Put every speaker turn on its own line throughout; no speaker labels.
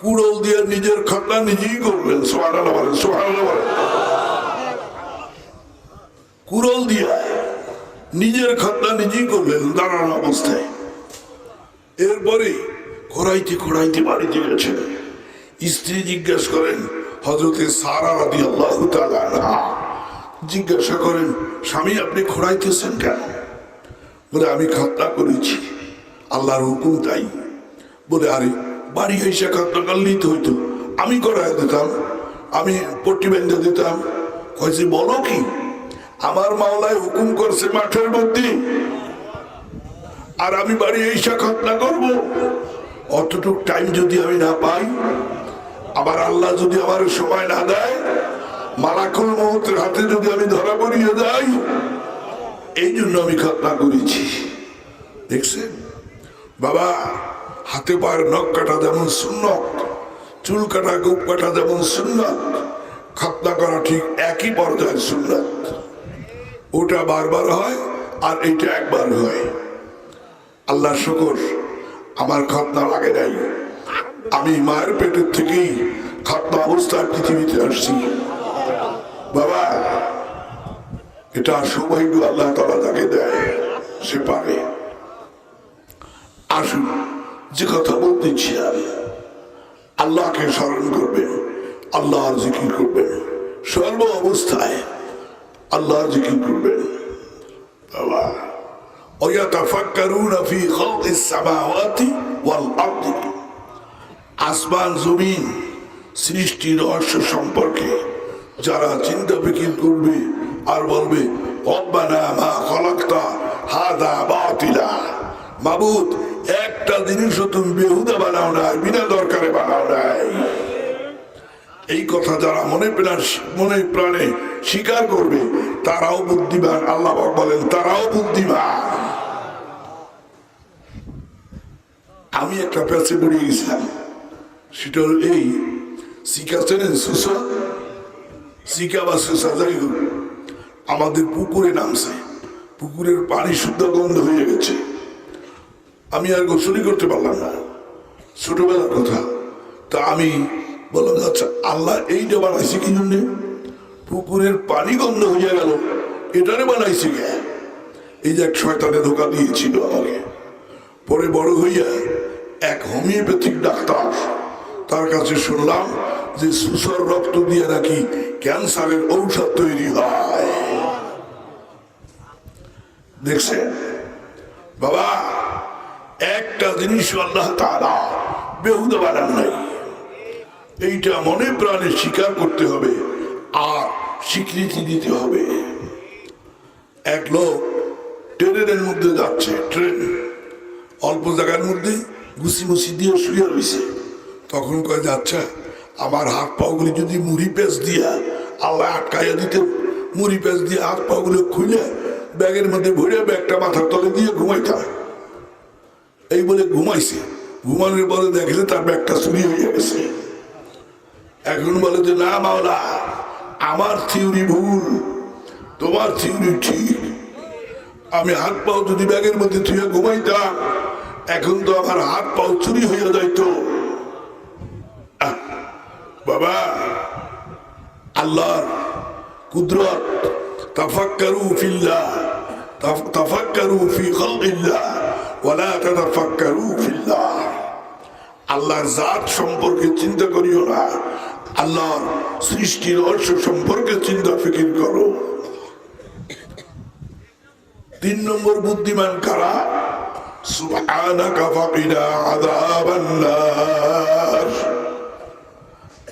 কুড়ল দিয়ে নিজের খাতা নিজেই করবেন। কুড়ল দিয়ে নিজের খাতা নিজেই অবস্থায়। এরপরে খোড়াইতে খোড়াইতে বাড়িতে গেছেন। স্ত্রী জিজ্ঞাসা করেন হজরতে সারা রাদি আল্লাহ জিজ্ঞাসা করেন, স্বামী, আপনি খোড়াইতেছেন কেন? বলে, আমি খাতনা করেছি। আল্লাহর হুকুম তাই। বলে, আরে বাড়ি এসে খাতনা করলেই তো হইতো। আমি করাই দিতাম, আমি পট্টি বেঁধে দিতাম। কয়েছে বলো কি, আমার মাওলায় হুকুম করছে মাঠের মধ্যে। আর আমি বাড়ি এসে খাতনা করব। অতটুক টাইম যদি আমি না পাই, আবার আল্লাহ যদি আমার সময় না দেয়, মালাকুল মহতের হাতে যদি আমি ধরা পড়িয়ে যাই এই জন্য আমি খাতনা করেছি। দেখছেন? বাবা হাতে পায়ের নখ কাটা যেমন সুন্নত, চুল কাটা গোপ কাটা যেমন সুন্নত খাতনা করা ঠিক একই পর্যায়ের সুন্নত। ওটা বারবার হয় আর এটা একবার হয়। আল্লাহ শুকর, আমার খাতনা লাগে নাই। আমি মায়ের পেটের থেকেই খাতনা অবস্থার পৃথিবীতে আসছি। বাবা, এটা সৌভাগ্য আল্লাহ তালা তাকে দেয়, সে পারে। আসুন। যে কথা বলতেছিলাম আল্লাহকে স্মরণ করবেন আল্লাহর জিকির করবেন সর্ব অবস্থায় আল্লাহর জিকির করবেন বাবা ويتفكرون في خلق السماوات والأرض আসমান জমিন সৃষ্টি রহস্য সম্পর্কে যারা চিন্তা ফিকির করবে আর বলবে রব্বানা মা খলাক্তা হাদা বাতিলা মাবুদ একটা জিনিসও তুমি বেহুদা বানাও নাই, বিনা দরকারে বানাও নাই। এই কথা যারা মনে মনে প্রাণে স্বীকার করবে, তারাও বুদ্ধিমান, আল্লাহ বলেন, তারাও বুদ্ধিমান। আমি একটা প্যাসে পড়ে গেছিলাম, সেটা হল এই শিকা চেনেন সুসা শিকা বা সুসা, যাই হোক, আমাদের পুকুরে নামছে, পুকুরের পানি শুদ্ধ গন্ধ হয়ে গেছে। আমি আর গোসলই করতে পারলাম না। ছোটবেলার কথা। তা আমি বললাম আচ্ছা আল্লাহ এইটা বানাইছে কি জন্যে? পুকুরের পানি গন্ধ হয়ে গেল। এটারে বানাইছে কে? এই যে এক শয়তানে ধোকা দিয়েছিল আমাকে। পরে বড় হইয়া এক হোমিওপ্যাথিক ডাক্তার তার কাছে শুনলাম যে সুসর রক্ত দিয়ে নাকি ক্যান্সারের ঔষধ তৈরি হয়। দেখছেন? বাবা একটা জিনিস আল্লাহ তারা বেহুদা বাড়ান নাই। এইটা মনে প্রাণে স্বীকার করতে হবে আর স্বীকৃতি দিতে হবে। এক লোক ট্রেনের মধ্যে যাচ্ছে, ট্রেন। অল্প জায়গার মধ্যে ঘুষি মুসি দিয়ে শুয়ে রয়েছে তখন কয়ে, যাচ্ছে, আমার হাত পাগুলি যদি মুড়ি পেঁচ দিয়া আল্লাহ আটকাইয়া দিতে, মুড়ি পেঁচ দিয়ে হাত পাগুলো খুলে ব্যাগের মধ্যে ভরে ব্যাগটা মাথার তলে দিয়ে ঘুমাইতাম। এই বলে ঘুমাইছে। ঘুমানোর পরে দেখলে তার ব্যাগটা চুরি হয়ে গেছে। এখন বলে যে, না মাওলা, আমার থিওরি ভুল, তোমার থিওরি ঠিক। আমি হাত পাও যদি ব্যাগের মধ্যে থুয়ে ঘুমাইতাম, এখন তো আমার হাত পাও চুরি হয়ে যাইতো। বাবা, আল্লাহর কুদরত, তাফাক্কারু ফিল্লাহ, তাফ- তাফাক্কারু ফি খালকিল্লাহ। ফিল্লাহ। আল্লাহর জাত সম্পর্কে চিন্তা করিও না। আল্লাহর সৃষ্টির রহস্য সম্পর্কে চিন্তা ফিকির করো। তিন নম্বর বুদ্ধিমান কারা?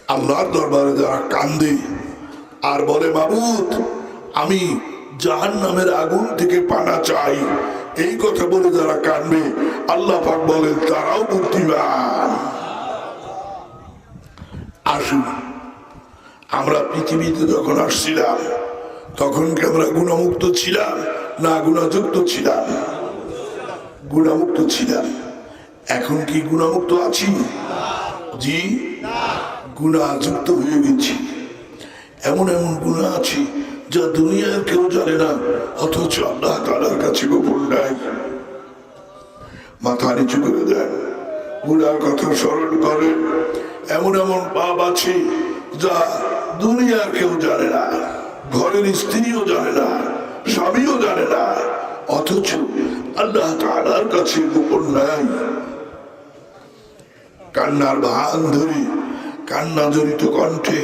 আল্লাহর দরবারে যারা কান্দে আর বলে, মাবুদ, আমি জাহান নামের আগুন থেকে পানা চাই। এই কথা বলে যারা কানবে আল্লাহ পাক বলেন, তারাও বুদ্ধিমান আসুন, আমরা পৃথিবীতে যখন আসছিলাম, তখন কি আমরা গুণমুক্ত ছিলাম না গুণাযুক্ত ছিলাম? গুণামুক্ত ছিলাম। এখন কি গুণামুক্ত আছি? জি, গুণাযুক্ত হয়ে গেছি। এমন এমন গুণা আছে যা দুনিয়ার কেউ জানে না, অথচ আল্লাহ তালার কাছে গোপন নাই। মাথা নিচু করে দেন বুড়ার কথা স্মরণ করেন। এমন এমন পাপ আছে যা দুনিয়ার কেউ জানে না, ঘরের স্ত্রীও জানে না, স্বামীও জানে না, অথচ আল্লাহ তাআলার কাছে গোপন নাই। কান্নার ভান ধরে কান্না জড়িত কণ্ঠে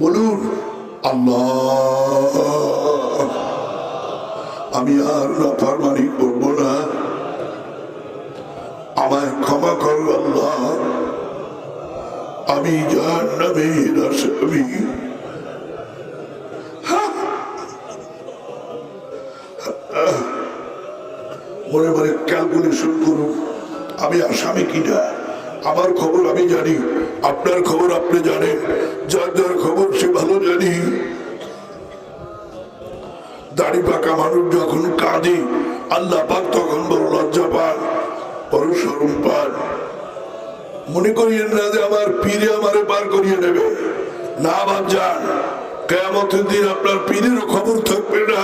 বলুন আল্লাহ। আমি আর নাফরমানি করব না। আমায় ক্ষমা করো আল্লাহ। আমি জাহান্নামের আসামি। মনে মনে ক্যালকুলেশন করুন, আমি আসামি কিনা? আমার খবর আমি জানি, আপনার খবর আপনি জানেন। যার যার খবর সে ভালো জানি দাড়ি পাকা মানুষ যখন কাঁদে আল্লাহ পাক তখন বড় লজ্জা পান বড় সরম পান মনে করিয়েন না যে আমার পীরে আমারে পার করিয়ে নেবে না বাদ যান কেমতের দিন আপনার পীরেরও খবর থাকবে না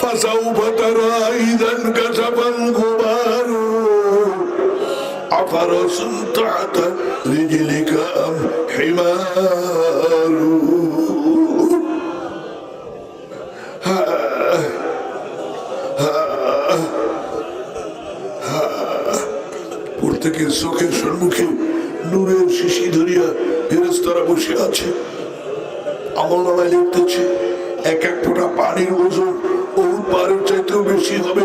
فسوف ترى إذا انكشف الغبار عفرس تحت رجلك أم حمار প্রত্যেকের চোখের সম্মুখে নূরের শিশি ধরিয়া ফেরেস্তারা বসে আছে আমল নামায় লিখতেছে এক এক ফোঁটা পানির ওজন ওর পারের চাইতেও বেশি হবে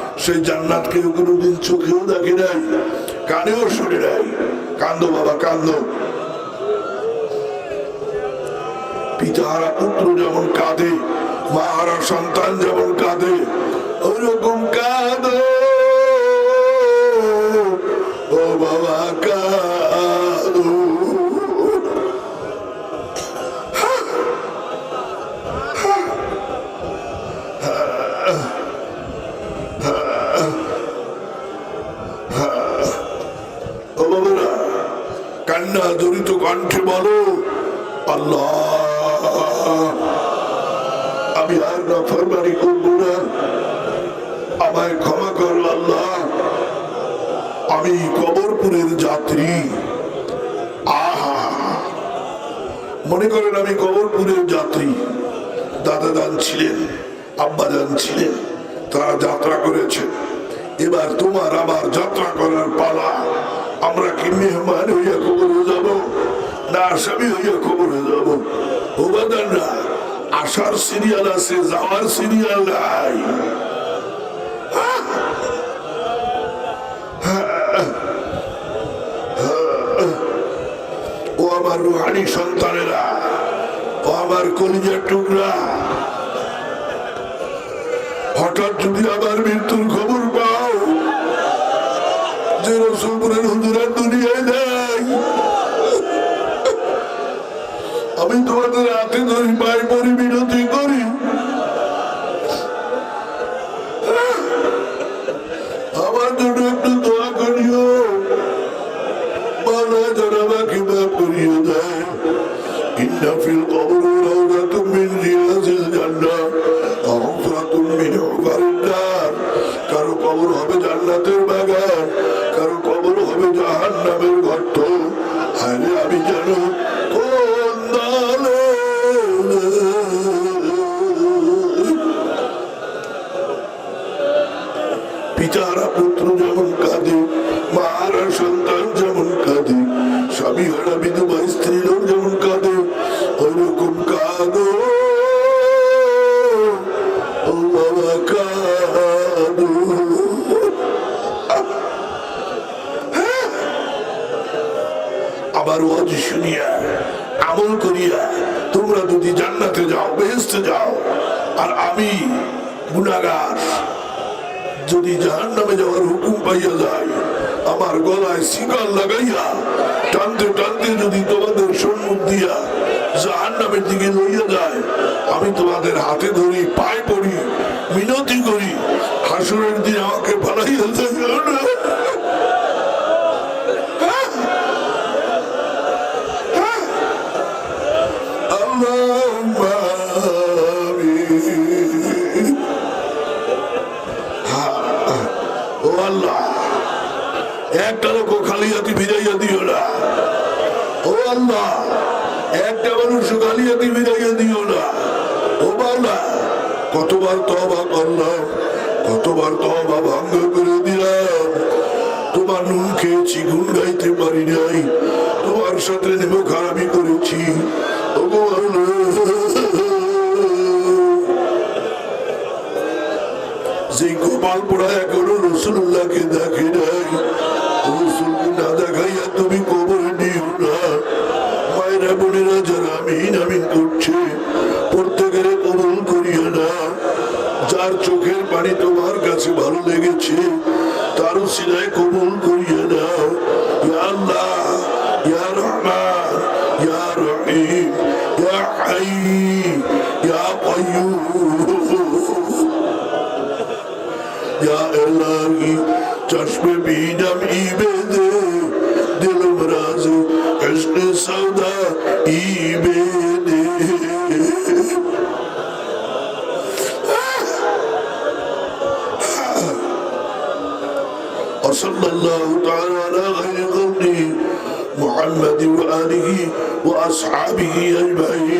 সেই জান্নাত কেউ কোনোদিন চোখেও দেখে নাই, কানেও শুনে নাই। কান্দো বাবা, কান্দো। পিতাহারা পুত্র যেমন কাঁদে মাহারা সন্তান যেমন কাঁদে কণ্ঠে বলো, আল্লাহ, আমি আর না ফরমানি করব না। আমায় ক্ষমা করো আল্লাহ। আমি কবরপুরের যাত্রী। আহা, মনে করেন আমি কবরপুরের যাত্রী। দাদা দান ছিলেন, আব্বা দান ছিলেন, তারা যাত্রা করেছে। এবার তোমার আবার যাত্রা করার পালা। আমরা কি মেহমান হইয়া কবরে যাব, না আসামি হইয়া কবরে যাব? ও না আসার সিরিয়াল আছে, যাওয়ার সিরিয়াল নাই। ও আমার রুহানি সন্তানেরা, ও আমার কলিজার টুকরা। হঠাৎ যদি আবার মৃত্যুর খবর আমি তোমাদের হাতে ধরি ভাই পরি বিনতি করি। আমার জন্য একটু দোয়া করিও। মানা যেন আমাকে মা করিও দেয়। ইন্দাফিল কবর রওনা তুমি রিয়াজের জান্না অফরা তুমি অকারিন্দার কারও কবর হবে জান্নাতের বাগান। কারও কবর হবে জাহান্নামের গর্ত। আরে আমি জানো আবার ওয়াজ শুনিয়া আমল করিয়া তোমরা যদি জান্নাতে যাও বেহেস্তে যাও, আর আমি গুনাগার যদি জাহান নামে যাওয়ার হুকুম পাইয়া যায় আমার গলায় শিকার লাগাইয়া টানতে টানতে যদি তোমাদের সম্মুখ দিয়া জাহান নামের দিকে লইয়া যায়, আমি তোমাদের হাতে ধরি। ও আল্লাহ, একটা লোক খালি হাতি ভিজাইয়া দিও না। ও আল্লাহ, একটা মানুষ খালি হাতি ভিজাইয়া দিও না। ও বাল্লা কতবার তবা করলাম, কতবার তবা ভঙ্গ করে দিলাম। তোমার নুন খেয়েছি গুণ গাইতে পারি নাই। তোমার সাথে নেমো খারাপি বাণী তোমার কাছে ভালো লেগেছে তার সিলাই কবুল করিয়ে নাও আল্লাহ ইয়া রহমান ইয়া রহিম ইয়া হাই ইয়া কাইয়ুম Ya Elahi Çarşme midem ibedi Dilim razı Eşkı sevda ibedi الله تعالى على غير قوله محمد وآله وأصحابه أجمعين.